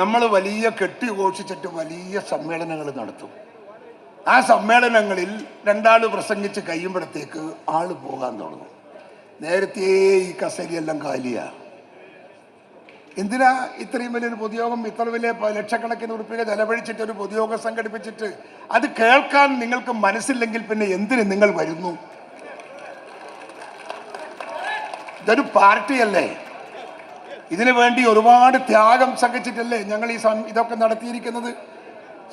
നമ്മൾ വലിയ കെട്ടിഘോഷിച്ചിട്ട് വലിയ സമ്മേളനങ്ങൾ നടത്തും. ആ സമ്മേളനങ്ങളിൽ രണ്ടാൾ പ്രസംഗിച്ച് കഴിയുമ്പോഴത്തേക്ക് ആൾ പോകാൻ തുടങ്ങും. നേരത്തെ ഈ കസേരയെല്ലാം കാലിയാ. എന്തിനാ ഇത്രയും വലിയൊരു പൊതുയോഗം? ഇത്ര വലിയ ലക്ഷക്കണക്കിന് ഉറുപ്പിക ചെലവഴിച്ചിട്ട് ഒരു പൊതുയോഗം സംഘടിപ്പിച്ചിട്ട് അത് കേൾക്കാൻ നിങ്ങൾക്ക് മനസ്സില്ലെങ്കിൽ പിന്നെ എന്തിന് നിങ്ങൾ വരുന്നു? ഇതൊരു പാർട്ടിയല്ലേ? ഇതിനു വേണ്ടി ഒരുപാട് ത്യാഗം സഹിച്ചിട്ടല്ലേ ഞങ്ങൾ ഈ ഇതൊക്കെ നടത്തിയിരിക്കുന്നത്?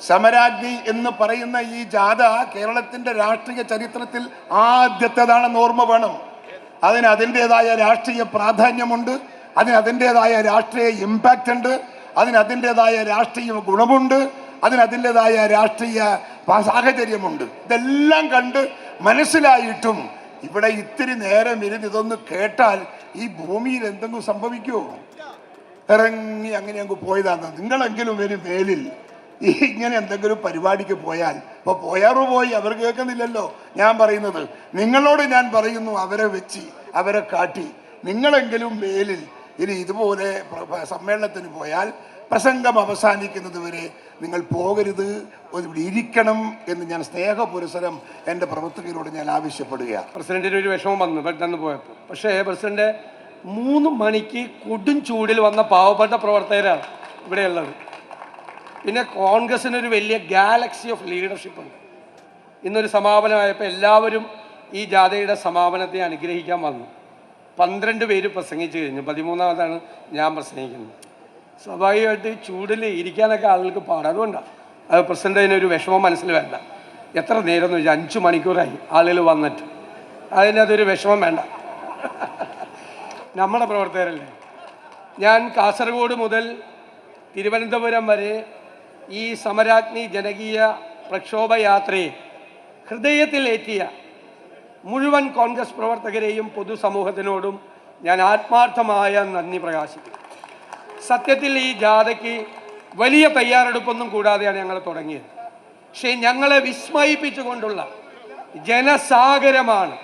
സമരാജ്ഞി എന്ന് പറയുന്ന ഈ ജാഥ കേരളത്തിന്റെ രാഷ്ട്രീയ ചരിത്രത്തിൽ ആദ്യത്തേതാണെന്ന് ഓർമ്മ വേണം. അതിന് അതിന്റെതായ രാഷ്ട്രീയ പ്രാധാന്യമുണ്ട് അതിന് അതിന്റെതായ രാഷ്ട്രീയ ഇമ്പാക്റ്റ് ഉണ്ട് അതിന് അതിന്റെതായ രാഷ്ട്രീയ ഗുണമുണ്ട് അതിന് അതിന്റെതായ രാഷ്ട്രീയ സാഹചര്യമുണ്ട്. ഇതെല്ലാം കണ്ട് മനസ്സിലായിട്ടും ഇവിടെ ഇത്തിരി നേരം ഇരുന്ന് ഇതൊന്ന് കേട്ടാൽ ഈ ഭൂമിയിൽ എന്തെങ്കിലും സംഭവിക്കുമോ ഇറങ്ങി അങ്ങനെ അങ്ങ് പോയതാണ് നിങ്ങളെങ്കിലും ഒരു മേലിൽ ഈ ഇങ്ങനെ എന്തെങ്കിലും പരിപാടിക്ക് പോയാൽ ഇപ്പൊ പോയാറു പോയി അവർ കേൾക്കുന്നില്ലല്ലോ. ഞാൻ പറയുന്നത് നിങ്ങളോട് ഞാൻ പറയുന്നു അവരെ വെച്ച് അവരെ കാട്ടി. നിങ്ങളെങ്കിലും മേലിൽ ഇനി ഇതുപോലെ സമ്മേളനത്തിന് പോയാൽ പ്രസംഗം അവസാനിക്കുന്നത് വരെ നിങ്ങൾ പോകരുത്. ഇവിടെ ഇരിക്കണം എന്ന് ഞാൻ സ്നേഹപുരസരം എന്റെ പ്രവർത്തകരോട് ഞാൻ ആവശ്യപ്പെടുകയാണ്. പ്രസിഡന്റിന് ഒരു വിഷമം വന്നു പെട്ടെന്ന് പോയപ്പോൾ. പക്ഷേ പ്രസിഡന്റ് മൂന്ന് മണിക്ക് കൊടും ചൂടിൽ വന്ന പാവപ്പെട്ട പ്രവർത്തകരാണ് ഇവിടെയുള്ളത്. പിന്നെ കോൺഗ്രസിനൊരു വലിയ ഗാലക്സി ഓഫ് ലീഡർഷിപ്പ് ഉണ്ട്. ഇന്നൊരു സമാപനമായപ്പോൾ എല്ലാവരും ഈ ജാഥയുടെ സമാപനത്തെ അനുഗ്രഹിക്കാൻ വന്നു. പന്ത്രണ്ട് പേര് പ്രസംഗിച്ചു കഴിഞ്ഞു. പതിമൂന്നാമതാണ് ഞാൻ പ്രസംഗിക്കുന്നത്. സ്വാഭാവികമായിട്ട് ചൂടിൽ ഇരിക്കാനൊക്കെ ആളുകൾക്ക് പാടാം അതുകൊണ്ടാണ് അത് പ്രസിഡന്റ് അതിനൊരു വിഷമം മനസ്സിൽ വേണ്ട എത്ര നേരം എന്ന് വെച്ചാൽ അഞ്ച് മണിക്കൂറായി ആളുകൾ വന്നിട്ട്. അതിനതൊരു വിഷമം വേണ്ട. നമ്മുടെ പ്രവർത്തകരല്ലേ? ഞാൻ കാസർഗോഡ് മുതൽ തിരുവനന്തപുരം വരെ ഈ സമരാഗ്നി ജനകീയ പ്രക്ഷോഭ യാത്രയെ ഹൃദയത്തിലേറ്റിയ മുഴുവൻ കോൺഗ്രസ് പ്രവർത്തകരെയും പൊതുസമൂഹത്തിനോടും ഞാൻ ആത്മാർത്ഥമായ നന്ദി പ്രകാശിക്കുന്നു സത്യത്തിൽ ഈ ജാഥയ്ക്ക് വലിയ തയ്യാറെടുപ്പൊന്നും കൂടാതെയാണ് ഞങ്ങൾ തുടങ്ങിയത്. പക്ഷേ ഞങ്ങളെ വിസ്മയിപ്പിച്ചുകൊണ്ടുള്ള ജനസാഗരമാണ്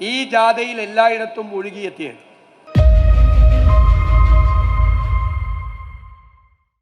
ഈ ജാഥയിൽ എല്ലായിടത്തും ഒഴുകിയെത്തിയത്.